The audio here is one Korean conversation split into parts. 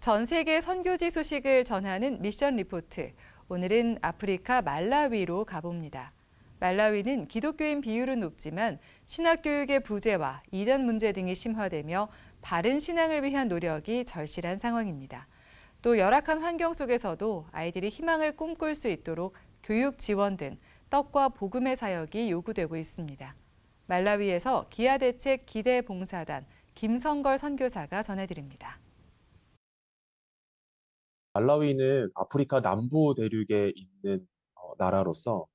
전 세계 선교지 소식을 전하는 미션 리포트. 오늘은 아프리카 말라위로 가봅니다. 말라위는 기독교인 비율은 높지만 신학교육의 부재와 이단 문제 등이 심화되며 바른 신앙을 위한 노력이 절실한 상황입니다. 또 열악한 환경 속에서도 아이들이 희망을 꿈꿀 수 있도록 교육 지원 등 떡과 복음의 사역이 요구되고 있습니다. 말라위에서 기아대책 기대봉사단 김성걸 선교사가 전해드립니다. 말라위는 아프리카 남부 대륙에 있는 어, 나라로서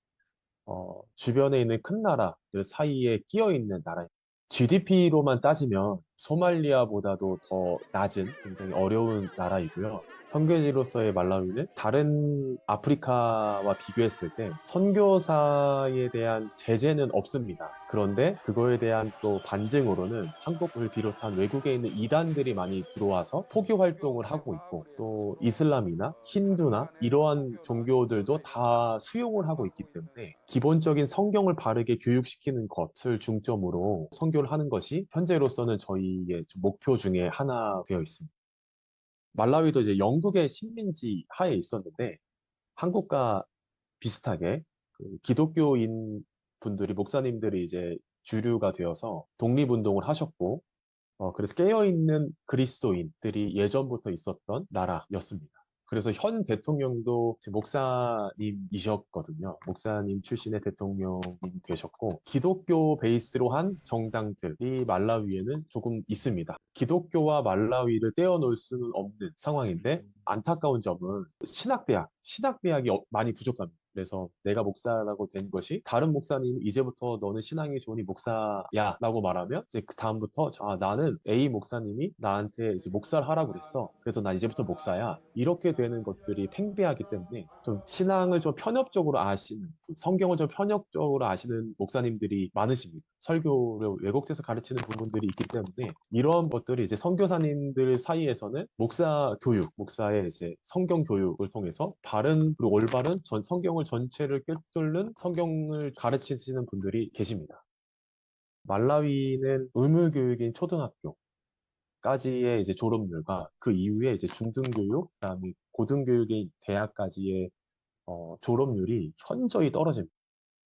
어, 주변에 있는 큰 나라들 사이에 끼어 있는 나라입니다. GDP로만 따지면 소말리아보다도 더 낮은 굉장히 어려운 나라이고요. 선교지로서의 말라위는 다른 아프리카와 비교했을 때 선교사에 대한 제재는 없습니다. 그런데 그거에 대한 또 반증으로는 한국을 비롯한 외국에 있는 이단들이 많이 들어와서 포교 활동을 하고 있고 또 이슬람이나 힌두나 이러한 종교들도 다 수용을 하고 있기 때문에 기본적인 성경을 바르게 교육시키는 것을 중점으로 선교를 하는 것이 현재로서는 저희 의좀 목표 중에 하나 되어 있습니다. 말라위도 이제 영국의 식민지 하에 있었는데 한국과 비슷하게 그 기독교인 분들이 목사님들이 이제 주류가 되어서 독립운동을 하셨고 어, 그래서 깨어있는 그리스도인들이 예전부터 있었던 나라였습니다. 그래서 현 대통령도 목사님이셨거든요. 목사님 출신의 대통령이 되셨고 기독교 베이스로 한 정당들이 말라위에는 조금 있습니다. 기독교와 말라위를 떼어놓을 수는 없는 상황인데 안타까운 점은 신학대학, 신학대학이 어- 많이 부족합니다. 그래서 내가 목사라고 된 것이 다른 목사님 이제부터 너는 신앙이 좋으니 목사야 라고 말하면 이제 그 다음부터 아 나는 A 목사님이 나한테 이제 목사를 하라고 그랬어. 그래서 난 이제부터 목사야. 이렇게 되는 것들이 팽배하기 때문에 좀 신앙을 좀 편협적으로 아시는 성경을 좀 편협적으로 아시는 목사님들이 많으십니다. 설교를 왜곡돼서 가르치는 부분들이 있기 때문에 이런 것들이 이제 선교사님들 사이에서는 목사 교육, 목사의 이제 성경 교육을 통해서 바른 그리고 올바른 전 성경을 전체를 꿰뚫는 성경을 가르치시는 분들이 계십니다. 말라위는 의무 교육인 초등학교 까지의 이제 졸업률과 그 이후에 이제 중등교육, 그다음에 고등교육의 대학까지의 어, 졸업률이 현저히 떨어집니다.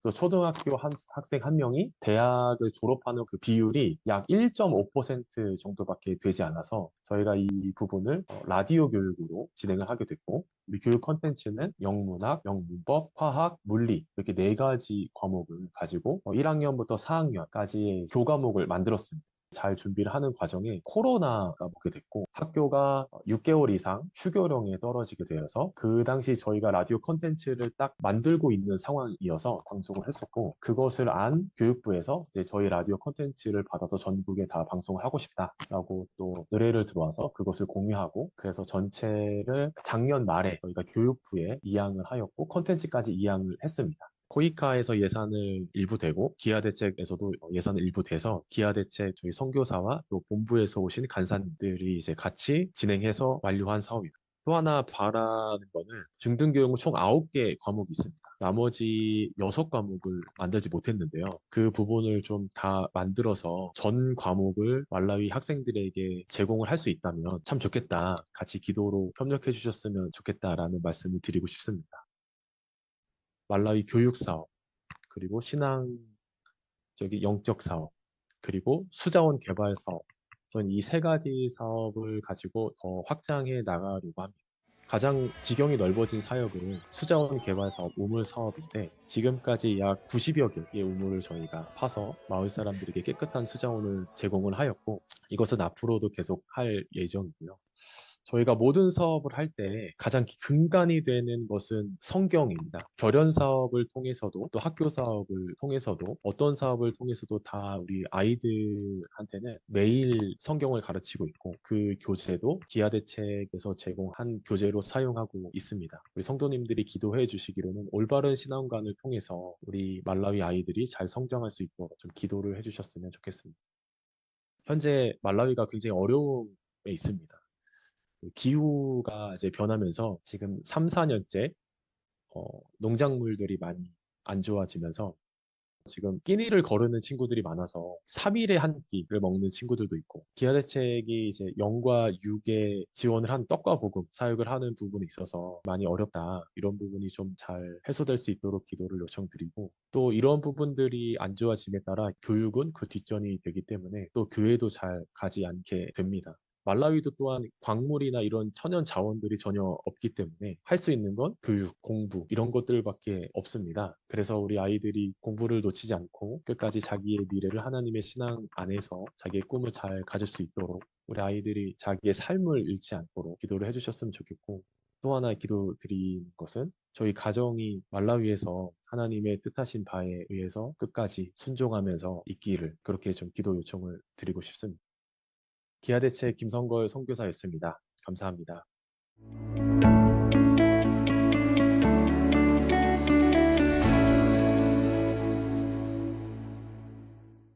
그래서 초등학교 한 학생 한 명이 대학을 졸업하는 그 비율이 약 1.5% 정도밖에 되지 않아서 저희가 이 부분을 어, 라디오 교육으로 진행을 하게 됐고 우리 교육 컨텐츠는 영문학, 영문법, 화학, 물리 이렇게 네 가지 과목을 가지고 1학년부터 4학년까지의 교과목을 만들었습니다. 잘 준비를 하는 과정에 코로나가 오게 됐고 학교가 6개월 이상 휴교령에 떨어지게 되어서 그 당시 저희가 라디오 콘텐츠를 딱 만들고 있는 상황이어서 방송을 했었고 그것을 안 교육부에서 이제 저희 라디오 콘텐츠를 받아서 전국에 다 방송을 하고 싶다라고 또 의뢰를 들어와서 그것을 공유하고 그래서 전체를 작년 말에 저희가 교육부에 이양을 하였고 콘텐츠까지 이양을 했습니다. 코이카에서 예산을 일부 대고 기아 대책에서도 예산을 일부 대서 기아 대책 저희 선교사와 또 본부에서 오신 간사님들이 이제 같이 진행해서 완료한 사업입니다. 또 하나 바라는 거는 중등교육은 총 9개 과목이 있습니다. 나머지 6과목을 만들지 못했는데요. 그 부분을 좀 다 만들어서 전 과목을 말라위 학생들에게 제공을 할 수 있다면 참 좋겠다. 같이 기도로 협력해 주셨으면 좋겠다라는 말씀을 드리고 싶습니다. 말라위 교육 사업, 그리고 신앙, 저기 영적 사업, 그리고 수자원 개발 사업. 저는 이 세 가지 사업을 가지고 더 확장해 나가려고 합니다. 가장 지경이 넓어진 사역은 수자원 개발 사업, 우물 사업인데 지금까지 약 90여 개의 우물을 저희가 파서 마을 사람들에게 깨끗한 수자원을 제공을 하였고 이것은 앞으로도 계속 할 예정이고요. 저희가 모든 사업을 할 때 가장 근간이 되는 것은 성경입니다. 결연 사업을 통해서도 또 학교 사업을 통해서도 어떤 사업을 통해서도 다 우리 아이들한테는 매일 성경을 가르치고 있고 그 교재도 기아 대책에서 제공한 교재로 사용하고 있습니다. 우리 성도님들이 기도해 주시기로는 올바른 신앙관을 통해서 우리 말라위 아이들이 잘 성장할 수 있도록 좀 기도를 해 주셨으면 좋겠습니다. 현재 말라위가 굉장히 어려움에 있습니다. 그 기후가 이제 변하면서 지금 3, 4년째 어, 농작물들이 많이 안 좋아지면서 지금 끼니를 거르는 친구들이 많아서 3일에 한 끼를 먹는 친구들도 있고 기아 대책이 이제 0과 6에 지원을 한 떡과 볶음 사육을 하는 부분이 있어서 많이 어렵다 이런 부분이 좀 잘 해소될 수 있도록 기도를 요청드리고 또 이런 부분들이 안 좋아짐에 따라 교육은 그 뒷전이 되기 때문에 또 교회도 잘 가지 않게 됩니다. 말라위도 또한 광물이나 이런 천연 자원들이 전혀 없기 때문에 할 수 있는 건 교육, 공부 이런 것들밖에 없습니다. 그래서 우리 아이들이 공부를 놓치지 않고 끝까지 자기의 미래를 하나님의 신앙 안에서 자기의 꿈을 잘 가질 수 있도록 우리 아이들이 자기의 삶을 잃지 않도록 기도를 해주셨으면 좋겠고 또 하나 기도 드린 것은 저희 가정이 말라위에서 하나님의 뜻하신 바에 의해서 끝까지 순종하면서 있기를 그렇게 좀 기도 요청을 드리고 싶습니다. 기아대책 김성걸 선교사였습니다. 감사합니다.